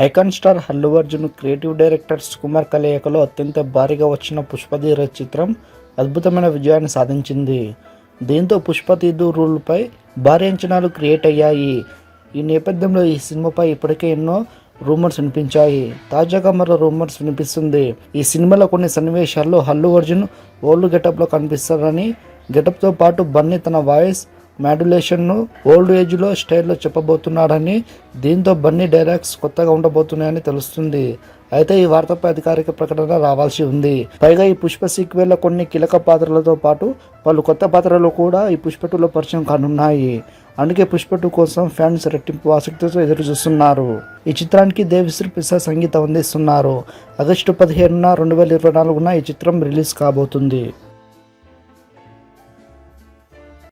Icon star Allu Arjun creative directors Kumar కలయికలో అత్యంత భారీగా వచ్చిన పుష్పధీర చిత్రం అద్భుతమైన విజయాన్ని సాధించింది. దీంతో పుష్పతీదు రూల్పై భారీ అంచనాలు క్రియేట్ అయ్యాయి. ఈ నేపథ్యంలో ఈ సినిమాపై ఇప్పటికే ఎన్నో రూమర్స్ వినిపించాయి. తాజాగా మరో రూమర్స్ వినిపిస్తుంది. ఈ సినిమాలో కొన్ని సన్నివేశాల్లో హల్లు అర్జున్ ఓల్డ్ గెటప్లో కనిపిస్తారని గెటప్తో పాటు బన్నీ తన వాయిస్ మాడ్యులేషన్ను ఓల్డ్ ఏజ్లో స్టైల్లో చెప్పబోతున్నాడని దీంతో బన్నీ డైలాగ్స్ కొత్తగా ఉండబోతున్నాయని తెలుస్తుంది. అయితే ఈ వార్తపై అధికారిక ప్రకటన రావాల్సి ఉంది. పైగా ఈ పుష్ప సీక్వెల్లో కొన్ని కీలక పాత్రలతో పాటు పలు కొత్త పాత్రలు కూడా ఈ పుష్ప టూలో పరిచయం కానున్నాయి. అందుకే పుష్ప టూ కోసం ఫ్యాన్స్ రెట్టింపు ఆసక్తితో ఎదురు చూస్తున్నారు ఈ చిత్రానికి దేవిశ్రీ ప్రసాద్ సంగీతం అందిస్తున్నారు. ఆగస్టు పదిహేనున రెండు వేల ఇరవై నాలుగున ఈ చిత్రం రిలీజ్ కాబోతుంది.